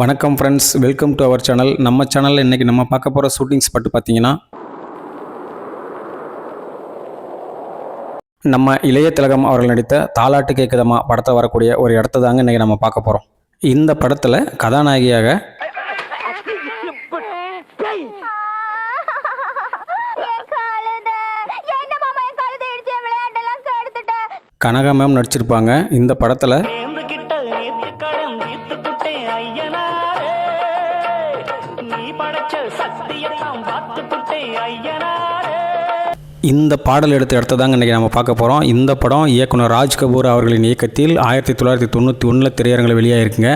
வணக்கம் friends welcome to our channel நம்ம சேனலில் இன்றைக்கி நம்ம பார்க்க போகிற ஷூட்டிங்ஸ் பட்டு பார்த்தீங்கன்னா நம்ம இளைய திலகம் அவர்கள் நடித்த தாலாட்டு கேக்குதமா படத்தை வரக்கூடிய ஒரு இடத்த தாங்க இன்றைக்கி நம்ம பார்க்க போகிறோம் இந்த படத்தில் கதாநாயகியாக கனகா மேம் நடிச்சிருப்பாங்க. இந்த படத்தில் ஐயனாரே. நீ படைச்ச சக்தியெல்லாம் பார்த்து புட்டேன் ஐயனாரே. இந்த பாடல் எடுத்த இடத்த தாங்க இன்றைக்கி நம்ம பார்க்க போகிறோம் இந்த படம் இயக்குனர் ராஜ் கபூர் அவர்களின் இயக்கத்தில் ஆயிரத்தி தொள்ளாயிரத்தி தொண்ணூற்றி ஒன்றில் திரையரங்கில் வெளியாகிருக்குங்க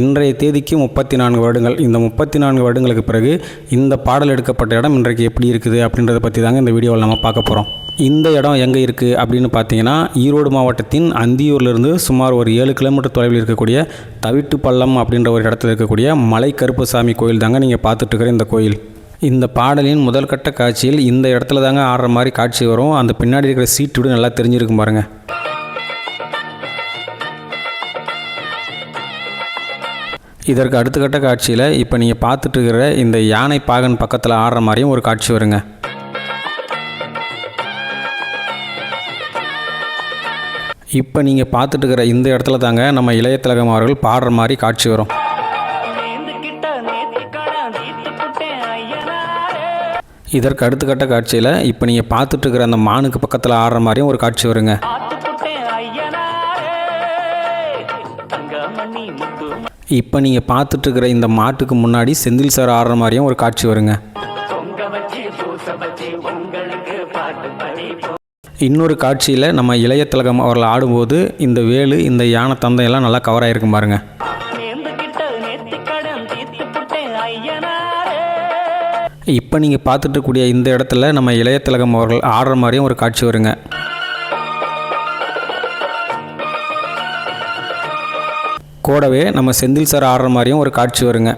இன்றைய தேதிக்கு முப்பத்தி நான்கு வருடங்கள். இந்த முப்பத்தி நான்கு வருடங்களுக்கு பிறகு இந்த பாடல் எடுக்கப்பட்ட இடம் இன்றைக்கு எப்படி இருக்குது அப்படின்றத பற்றி தாங்க இந்த வீடியோவில் நம்ம பார்க்க போகிறோம் இந்த இடம் எங்கே இருக்குது அப்படின்னு பார்த்தீங்கன்னா ஈரோடு மாவட்டத்தின் அந்தியூர்லேருந்து சுமார் ஒரு ஏழு கிலோமீட்டர் தொலைவில் இருக்கக்கூடிய தவிட்டு பள்ளம் அப்படின்ற ஒரு இடத்துல இருக்கக்கூடிய மலை கருப்புசாமி கோயில் தாங்க நீங்கள் பார்த்துட்டு இருக்கிற இந்த கோயில். இந்த பாடலின் முதல் கட்ட காட்சியில் இந்த இடத்துல தாங்க ஆடுற மாதிரி காட்சி வரும். அந்த பின்னாடி இருக்கிற சீட்டு விட நல்லா தெரிஞ்சிருக்கும் பாருங்க. இதற்கு அடுத்த கட்ட காட்சியில் இப்போ நீங்கள் பார்த்துட்டு இருக்கிற இந்த யானை பாகன் பக்கத்தில் ஆடுற மாதிரியும் ஒரு காட்சி வருங்க. இப்போ நீங்கள் பார்த்துட்டு இருக்கிற இந்த இடத்துல தாங்க நம்ம இளைய திலகம் அவர்கள் பாடுற மாதிரி காட்சி வரும். இதற்கு அடுத்த கட்ட காட்சியில் இப்போ நீங்கள் பார்த்துட்டு இருக்கிற அந்த மானுக்கு பக்கத்தில் ஆடுற மாதிரியும் ஒரு காட்சி வருங்க. இப்போ நீங்கள் பார்த்துட்டு இருக்கிற இந்த மாட்டுக்கு முன்னாடி செந்தில் சார் ஆடுற மாதிரியும் ஒரு காட்சி வருங்க. இன்னொரு காட்சியில் நம்ம இளைய திலகம் அவர்கள் ஆடும்போது இந்த வேலு இந்த யானை தந்தையெல்லாம் நல்லா கவர் ஆகிருக்கும் பாருங்கள் இப்போ நீங்கள் பார்த்துட்டு கூடிய இந்த இடத்துல நம்ம இளைய திலகம் அவர்கள் ஆடுற மாதிரியும் ஒரு காட்சி வருங்க. கூடவே நம்ம செந்தில் சார் ஆடுற மாதிரியும் ஒரு காட்சி வருங்க.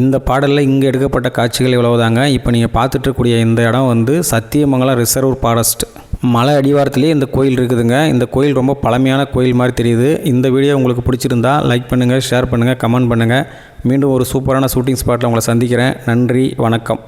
இந்த பாடலில் இங்கே எடுக்கப்பட்ட காட்சிகள் இவ்வளவுதாங்க. இப்போ நீங்கள் பார்த்துட்டு இருக்கக்கூடிய இந்த இடம் வந்து சத்தியமங்கலம் ரிசர்வ் ஃபாரஸ்ட் மலை அடிவாரத்திலேயே இந்த கோயில் இருக்குதுங்க. இந்த கோயில் ரொம்ப பழமையான கோயில் மாதிரி தெரியுது. இந்த வீடியோ உங்களுக்கு பிடிச்சிருந்தா லைக் பண்ணுங்கள் ஷேர் பண்ணுங்கள் கமெண்ட் பண்ணுங்கள் மீண்டும் ஒரு சூப்பரான ஷூட்டிங் ஸ்பாட்டில் உங்களை சந்திக்கிறேன். நன்றி வணக்கம்.